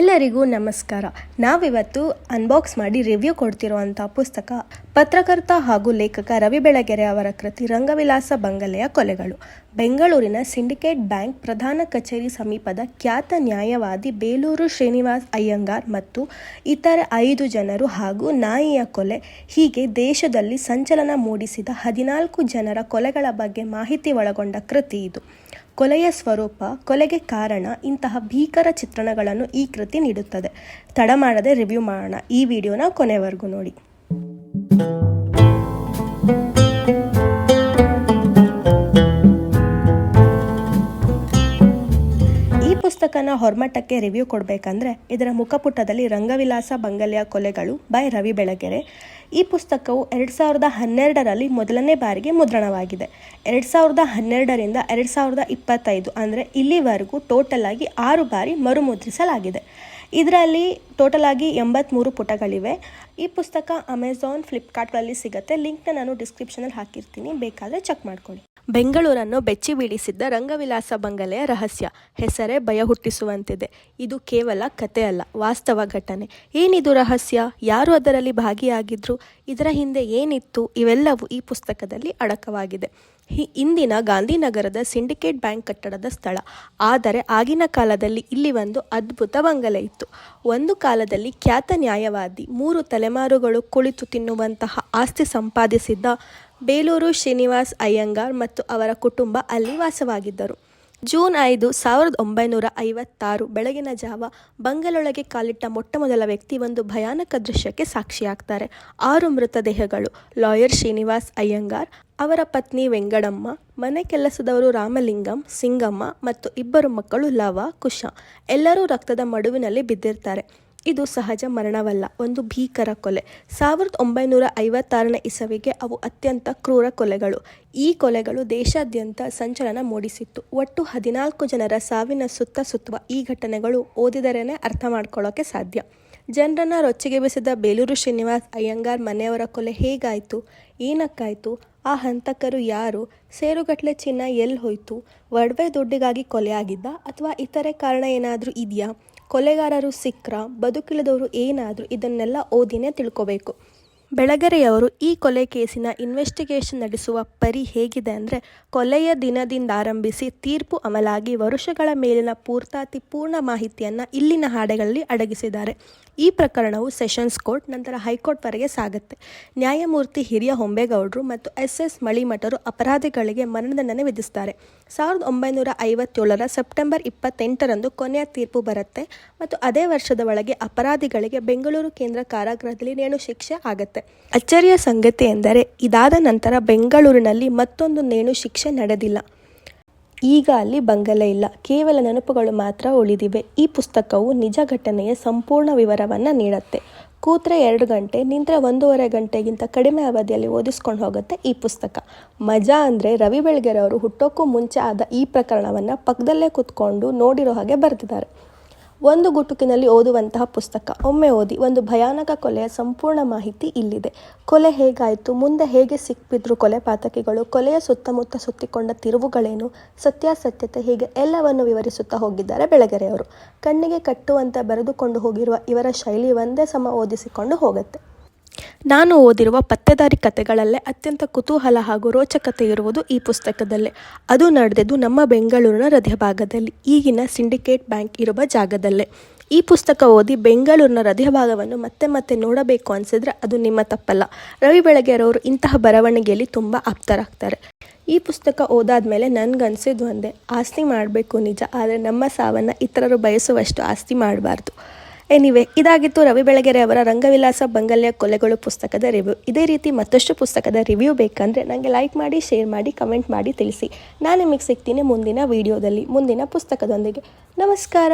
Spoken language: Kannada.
ಎಲ್ಲರಿಗೂ ನಮಸ್ಕಾರ. ನಾವಿವತ್ತು ಅನ್ಬಾಕ್ಸ್ ಮಾಡಿ ರಿವ್ಯೂ ಕೊಡ್ತಿರುವಂಥ ಪುಸ್ತಕ ಪತ್ರಕರ್ತ ಹಾಗೂ ಲೇಖಕ ರವಿ ಬೆಳಗೆರೆ ಅವರ ಕೃತಿ ರಂಗವಿಲಾಸ ಬಂಗಲೆಯ ಕೊಲೆಗಳು. ಬೆಂಗಳೂರಿನ ಸಿಂಡಿಕೇಟ್ ಬ್ಯಾಂಕ್ ಪ್ರಧಾನ ಕಚೇರಿ ಸಮೀಪದ ಖ್ಯಾತ ನ್ಯಾಯವಾದಿ ಬೇಲೂರು ಶ್ರೀನಿವಾಸ್ ಅಯ್ಯಂಗಾರ್ ಮತ್ತು ಇತರ ಐದು ಜನರು ಹಾಗೂ ನಾಯಿಯ ಕೊಲೆ, ಹೀಗೆ ದೇಶದಲ್ಲಿ ಸಂಚಲನ ಮೂಡಿಸಿದ ಹದಿನಾಲ್ಕು ಜನರ ಕೊಲೆಗಳ ಬಗ್ಗೆ ಮಾಹಿತಿ ಒಳಗೊಂಡ ಕೃತಿ ಇದು. ಕೊಲೆಯ ಸ್ವರೂಪ, ಕೊಲೆಗೆ ಕಾರಣ ಇಂತಹ ಭೀಕರ ಚಿತ್ರಣಗಳನ್ನು ಈ ಕೃತಿ ನೀಡುತ್ತದೆ. ತಡ ಮಾಡದೆ ರಿವ್ಯೂ ಮಾಡೋಣ. ಈ ವಿಡಿಯೋನ ಕೊನೆವರೆಗೂ ನೋಡಿ. ಪುಸ್ತಕನ ಹೊರಮಟ್ಟಕ್ಕೆ ರಿವ್ಯೂ ಕೊಡಬೇಕಂದ್ರೆ ಇದರ ಮುಖಪುಟದಲ್ಲಿ ರಂಗವಿಲಾಸ ಬಂಗಲೆಯ ಕೊಲೆಗಳು ಬೈ ರವಿ ಬೆಳಗೆರೆ. ಈ ಪುಸ್ತಕವು ಎರಡು ಸಾವಿರದ ಹನ್ನೆರಡರಲ್ಲಿ ಮೊದಲನೇ ಬಾರಿಗೆ ಮುದ್ರಣವಾಗಿದೆ. ಎರಡು ಸಾವಿರದ ಹನ್ನೆರಡರಿಂದ ಎರಡು ಸಾವಿರದ ಇಪ್ಪತ್ತೈದು ಅಂದರೆ ಇಲ್ಲಿವರೆಗೂ ಟೋಟಲ್ ಆಗಿ ಆರು ಬಾರಿ ಮರುಮುದ್ರಿಸಲಾಗಿದೆ. ಇದರಲ್ಲಿ ಟೋಟಲ್ ಆಗಿ ಎಂಬತ್ತ್ಮೂರು ಪುಟಗಳಿವೆ. ಈ ಪುಸ್ತಕ ಅಮೆಝಾನ್ ಫ್ಲಿಪ್ಕಾರ್ಟ್ಗಳಲ್ಲಿ ಸಿಗುತ್ತೆ. ಲಿಂಕ್ನ ನಾನು ಡಿಸ್ಕ್ರಿಪ್ಷನಲ್ಲಿ ಹಾಕಿರ್ತೀನಿ. ಬೇಕಾದರೆ ಚೆಕ್ ಮಾಡ್ಕೊಳ್ಳಿ. ಬೆಂಗಳೂರನ್ನು ಬೆಚ್ಚಿ ಬೀಳಿಸಿದ್ದ ರಂಗವಿಲಾಸ ಬಂಗಲೆಯ ರಹಸ್ಯ. ಹೆಸರೇ ಭಯ ಹುಟ್ಟಿಸುವಂತಿದೆ. ಇದು ಕೇವಲ ಕತೆ ಅಲ್ಲ, ವಾಸ್ತವ ಘಟನೆ. ಏನಿದು ರಹಸ್ಯ? ಯಾರು ಅದರಲ್ಲಿ ಭಾಗಿಯಾಗಿದ್ರು? ಇದರ ಹಿಂದೆ ಏನಿತ್ತು? ಇವೆಲ್ಲವೂ ಈ ಪುಸ್ತಕದಲ್ಲಿ ಅಡಕವಾಗಿದೆ. ಇಂದಿನ ಗಾಂಧಿನಗರದ ಸಿಂಡಿಕೇಟ್ ಬ್ಯಾಂಕ್ ಕಟ್ಟಡದ ಸ್ಥಳ. ಆದರೆ ಆಗಿನ ಕಾಲದಲ್ಲಿ ಇಲ್ಲಿ ಒಂದು ಅದ್ಭುತ ಬಂಗಲೆ ಇತ್ತು. ಒಂದು ಕಾಲದಲ್ಲಿ ಖ್ಯಾತ ನ್ಯಾಯವಾದಿ, ಮೂರು ತಲೆಮಾರುಗಳು ಕುಳಿತು ತಿನ್ನುವಂತಹ ಆಸ್ತಿ ಸಂಪಾದಿಸಿದ್ದ ಬೇಲೂರು ಶ್ರೀನಿವಾಸ್ ಅಯ್ಯಂಗಾರ್ ಮತ್ತು ಅವರ ಕುಟುಂಬ ಅಲ್ಲಿ ವಾಸವಾಗಿದ್ದರು. ಜೂನ್ ಐದು ಸಾವಿರದ ಒಂಬೈನೂರ ಐವತ್ತಾರು ಬೆಳಗಿನ ಜಾವ ಬಂಗಲೊಳಗೆ ಕಾಲಿಟ್ಟ ಮೊಟ್ಟಮೊದಲ ವ್ಯಕ್ತಿ ಒಂದು ಭಯಾನಕ ದೃಶ್ಯಕ್ಕೆ ಸಾಕ್ಷಿಯಾಗ್ತಾರೆ. ಆರು ಮೃತದೇಹಗಳು, ಲಾಯರ್ ಶ್ರೀನಿವಾಸ್ ಅಯ್ಯಂಗಾರ್, ಅವರ ಪತ್ನಿ ವೆಂಗಡಮ್ಮ ಮನೆ ಕೆಲಸದವರು ರಾಮಲಿಂಗಂ, ಸಿಂಗಮ್ಮ ಮತ್ತು ಇಬ್ಬರು ಮಕ್ಕಳು ಲವ, ಕುಶ. ಎಲ್ಲರೂ ರಕ್ತದ ಮಡುವಿನಲ್ಲಿ ಬಿದ್ದಿರ್ತಾರೆ. ಇದು ಸಹಜ ಮರಣವಲ್ಲ, ಒಂದು ಭೀಕರ ಕೊಲೆ. ಸಾವಿರದ ಒಂಬೈನೂರ ಐವತ್ತಾರನೇ ಇಸವಿಗೆ ಅವು ಅತ್ಯಂತ ಕ್ರೂರ ಕೊಲೆಗಳು. ಈ ಕೊಲೆಗಳು ದೇಶಾದ್ಯಂತ ಸಂಚಲನ ಮೂಡಿಸಿತ್ತು. ಒಟ್ಟು ಹದಿನಾಲ್ಕು ಜನರ ಸಾವಿನ ಸುತ್ತ ಸುತ್ತುವ ಈ ಘಟನೆಗಳು ಓದಿದರೇನೆ ಅರ್ಥ ಮಾಡ್ಕೊಳ್ಳೋಕೆ ಸಾಧ್ಯ. ಜನರನ್ನ ರೊಚ್ಚಿಗೆಬ್ಬಿಸಿದ ಬೇಲೂರು ಶ್ರೀನಿವಾಸ್ ಅಯ್ಯಂಗಾರ್ ಮನೆಯವರ ಕೊಲೆ ಹೇಗಾಯಿತು, ಏನಕ್ಕಾಯಿತು ಆ ಹಂತಕರು ಯಾರು? ಸೇರುಗಟ್ಟಲೆ ಚಿನ್ನ ಎಲ್ಲಿ ಹೋಯಿತು? ಒಡವೆ ದುಡ್ಡಿಗಾಗಿ ಕೊಲೆ ಆಗಿದ್ದ ಅಥವಾ ಇತರೆ ಕಾರಣ ಏನಾದರೂ ಇದೆಯಾ? ಕೊಲೆಗಾರರು ಸಿಕ್ರ? ಬದುಕಿಳಿದವರು ಏನಾದರೂ? ಇದನ್ನೆಲ್ಲ ಓದಿನೇ ತಿಳ್ಕೋಬೇಕು. ಬೆಳಗೆರೆಯವರು ಈ ಕೊಲೆ ಕೇಸಿನ ಇನ್ವೆಸ್ಟಿಗೇಷನ್ ನಡೆಸುವ ಪರಿ ಹೇಗಿದೆ ಅಂದರೆ, ಕೊಲೆಯ ದಿನದಿಂದ ಆರಂಭಿಸಿ ತೀರ್ಪು ಅಮಲಾಗಿ ವರುಷಗಳ ಮೇಲಿನ ಪೂರ್ತಾತಿ ಪೂರ್ಣ ಮಾಹಿತಿಯನ್ನು ಇಲ್ಲಿನ ಹಾಡೆಗಳಲ್ಲಿ ಅಡಗಿಸಿದ್ದಾರೆ. ಈ ಪ್ರಕರಣವು ಸೆಷನ್ಸ್ ಕೋರ್ಟ್, ನಂತರ ಹೈಕೋರ್ಟ್ವರೆಗೆ ಸಾಗುತ್ತೆ. ನ್ಯಾಯಮೂರ್ತಿ ಹಿರಿಯ ಹೊಂಬೇಗೌಡರು ಮತ್ತು ಎಸ್ ಎಸ್ ಮಳಿಮಠರು ಅಪರಾಧಿಗಳಿಗೆ ಮರಣದಂಡನೆ ವಿಧಿಸ್ತಾರೆ. ಸಾವಿರದ ಒಂಬೈನೂರ ಐವತ್ತೇಳರ ಸೆಪ್ಟೆಂಬರ್ ಇಪ್ಪತ್ತೆಂಟರಂದು ಕೊನೆಯ ತೀರ್ಪು ಬರುತ್ತೆ ಮತ್ತು ಅದೇ ವರ್ಷದ ಒಳಗೆ ಅಪರಾಧಿಗಳಿಗೆ ಬೆಂಗಳೂರು ಕೇಂದ್ರ ಕಾರಾಗೃಹದಲ್ಲಿ ನೇಣು ಶಿಕ್ಷೆ ಆಗುತ್ತೆ. ಅಚ್ಚರಿಯ ಸಂಗತಿ ಎಂದರೆ ಇದಾದ ನಂತರ ಬೆಂಗಳೂರಿನಲ್ಲಿ ಮತ್ತೊಂದು ನೇಣು ಶಿಕ್ಷೆ ನಡೆದಿಲ್ಲ. ಈಗ ಅಲ್ಲಿ ಬಂಗಲೆ ಇಲ್ಲ. ಕೇವಲ ನೆನಪುಗಳು ಮಾತ್ರ ಉಳಿದಿವೆ. ಈ ಪುಸ್ತಕವು ನಿಜ ಘಟನೆಯ ಸಂಪೂರ್ಣ ವಿವರವನ್ನು ನೀಡುತ್ತೆ. ಕೂತ್ರೆ ಎರಡು ಗಂಟೆ, ನಿಂತರೆ ಒಂದೂವರೆ ಗಂಟೆಗಿಂತ ಕಡಿಮೆ ಅವಧಿಯಲ್ಲಿ ಓದಿಸ್ಕೊಂಡು ಹೋಗುತ್ತೆ ಈ ಪುಸ್ತಕ. ಮಜಾ ಅಂದರೆ ರವಿ ಬೆಳಗೆರೆಯವರು ಹುಟ್ಟೋಕ್ಕೂ ಮುಂಚೆ ಆದ ಈ ಪ್ರಕರಣವನ್ನು ಪಕ್ಕದಲ್ಲೇ ಕೂತ್ಕೊಂಡು ನೋಡಿರೋ ಹಾಗೆ ಬರೆದಿದ್ದಾರೆ. ಒಂದು ಗುಟುಕಿನಲ್ಲಿ ಓದುವಂತಹ ಪುಸ್ತಕ. ಒಮ್ಮೆ ಓದಿ, ಒಂದು ಭಯಾನಕ ಕೊಲೆಯ ಸಂಪೂರ್ಣ ಮಾಹಿತಿ ಇಲ್ಲಿದೆ. ಕೊಲೆ ಹೇಗಾಯಿತು? ಮುಂದೆ ಹೇಗೆ ಸಿಕ್ಕಿದ್ರು ಕೊಲೆ ಪಾತಕಿಗಳು? ಕೊಲೆಯ ಸುತ್ತಮುತ್ತ ಸುತ್ತಿಕೊಂಡ ತಿರುವುಗಳೇನು? ಸತ್ಯಾಸತ್ಯತೆ ಹೀಗೆ ಎಲ್ಲವನ್ನು ವಿವರಿಸುತ್ತಾ ಹೋಗಿದ್ದಾರೆ ಬೆಳಗೆರೆಯವರು. ಕಣ್ಣಿಗೆ ಕಟ್ಟುವಂತೆ ಬರೆದುಕೊಂಡು ಹೋಗಿರುವ ಇವರ ಶೈಲಿ ಒಂದೇ ಸಮ ಓದಿಸಿಕೊಂಡು ಹೋಗುತ್ತೆ. ನಾನು ಓದಿರುವ ಪತ್ತೆದಾರಿ ಕಥೆಗಳಲ್ಲೇ ಅತ್ಯಂತ ಕುತೂಹಲ ಹಾಗೂ ರೋಚಕತೆ ಇರುವುದು ಈ ಪುಸ್ತಕದಲ್ಲೇ. ಅದು ನಡೆದಿದ್ದು ನಮ್ಮ ಬೆಂಗಳೂರಿನ ಹೃದಯಭಾಗದಲ್ಲಿ, ಈಗಿನ ಸಿಂಡಿಕೇಟ್ ಬ್ಯಾಂಕ್ ಇರುವ ಜಾಗದಲ್ಲೇ. ಈ ಪುಸ್ತಕ ಓದಿ ಬೆಂಗಳೂರಿನ ಹೃದಯಭಾಗವನ್ನು ಮತ್ತೆ ಮತ್ತೆ ನೋಡಬೇಕು ಅನಿಸಿದ್ರೆ ಅದು ನಿಮ್ಮ ತಪ್ಪಲ್ಲ. ರವಿ ಬೆಳಗೆರವರು ಇಂತಹ ಬರವಣಿಗೆಯಲ್ಲಿ ತುಂಬ ಆಪ್ತರಾಗ್ತಾರೆ. ಈ ಪುಸ್ತಕ ಓದಾದ್ಮೇಲೆ ನನಗನ್ಸಿದ್ದು ಒಂದೇ, ಆಸ್ತಿ ಮಾಡಬೇಕು ನಿಜ, ಆದರೆ ನಮ್ಮ ಸಾವನ್ನು ಇತರರು ಬಯಸುವಷ್ಟು ಆಸ್ತಿ ಮಾಡಬಾರ್ದು. ಎನಿವೆ ಇದಾಗಿತ್ತು ರವಿ ಬೆಳಗೆರೆ ಅವರ ರಂಗವಿಲಾಸ ಬಂಗಲ್ಯ ಕೊಲೆಗಳು ಪುಸ್ತಕದ ರಿವ್ಯೂ ಇದೇ ರೀತಿ ಮತ್ತಷ್ಟು ಪುಸ್ತಕದ ರಿವ್ಯೂ ಬೇಕಂದರೆ ನನಗೆ ಲೈಕ್ ಮಾಡಿ ಶೇರ್ ಮಾಡಿ ಕಮೆಂಟ್ ಮಾಡಿ ತಿಳಿಸಿ ನಾನು ನಿಮಗೆ ಸಿಗ್ತೀನಿ ಮುಂದಿನ ವಿಡಿಯೋದಲ್ಲಿ ಮುಂದಿನ ಪುಸ್ತಕದೊಂದಿಗೆ ನಮಸ್ಕಾರ